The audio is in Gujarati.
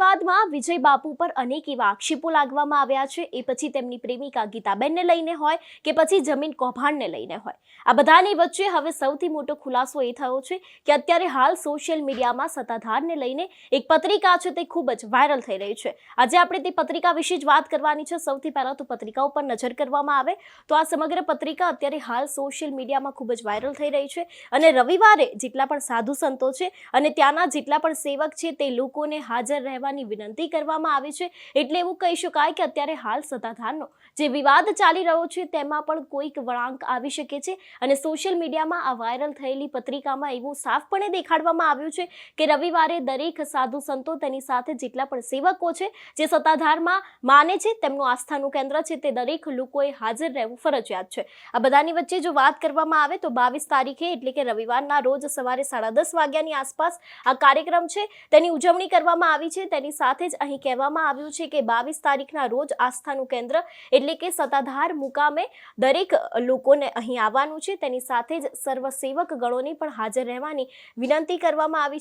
વિવાદમાં વિજય બાપુ પર અનેક એવા આક્ષેપો લાગવામાં આવ્યા છે. એ પછી તેમની પ્રેમિકા ગીતાબેનને લઈને હોય કે પછી જમીન કૌભાંડને લઈને હોય. આ બધાની વચ્ચે હવે સૌથી મોટો ખુલાસો એ થયો છે કે અત્યારે હાલ સોશિયલ મીડિયામાં સત્તાધારને લઈને એક પત્રિકા છે તે ખૂબ જ વાયરલ થઈ રહી છે. આજે આપણે તે પત્રિકા વિશે જ વાત કરવાની છે. સૌથી પહેલાં તો પત્રિકા ઉપર નજર કરવામાં આવે. તો આ સમગ્ર પત્રિકા અત્યારે હાલ સોશિયલ મીડિયામાં ખૂબ જ વાયરલ થઈ રહી છે અને રવિવારે જેટલા પણ સાધુ સંતો છે અને ત્યાંના જેટલા પણ સેવક છે તે લોકોને હાજર રહેવાની વિનંતી કરવામાં આવી છે. એટલે એવું કહી શકાય કે અત્યારે હાલ સત્તાધારનો જે વિવાદ ચાલી રહ્યો છે તેમાં પણ કોઈક વળાંક આવી શકે છે. અને સોશિયલ મીડિયામાં આ વાયરલ થયેલી પત્રિકામાં એવું સાફપણે દેખાડવામાં આવ્યું છે કે રવિવારે દરેક સાધુ સંતો તેની સાથે જેટલા પણ સેવકો છે, જે સત્તાધારમાં માને છે, તેમનું આસ્થાનું કેન્દ્ર છે, તે દરેક લોકોએ હાજર રહેવું ફરજિયાત છે. આ બધાની વચ્ચે જો વાત કરવામાં આવે તો બાવીસ તારીખે એટલે કે રવિવારના રોજ સવારે સાડા દસ વાગ્યાની આસપાસ આ કાર્યક્રમ છે. તેની ઉજવણી કરવામાં આવી છે. તેની સાથે જ અહીં કહેવામાં આવ્યું છે કે બાવીસ તારીખના રોજ આસ્થાનું કેન્દ્ર એટલે કે સત્તાધાર મુકામે દરેક લોકોને અહીં આવવાનું છે. તેની સાથે જ સર્વ સેવક ગણોને પણ હાજર રહેવાની વિનંતી કરવામાં આવી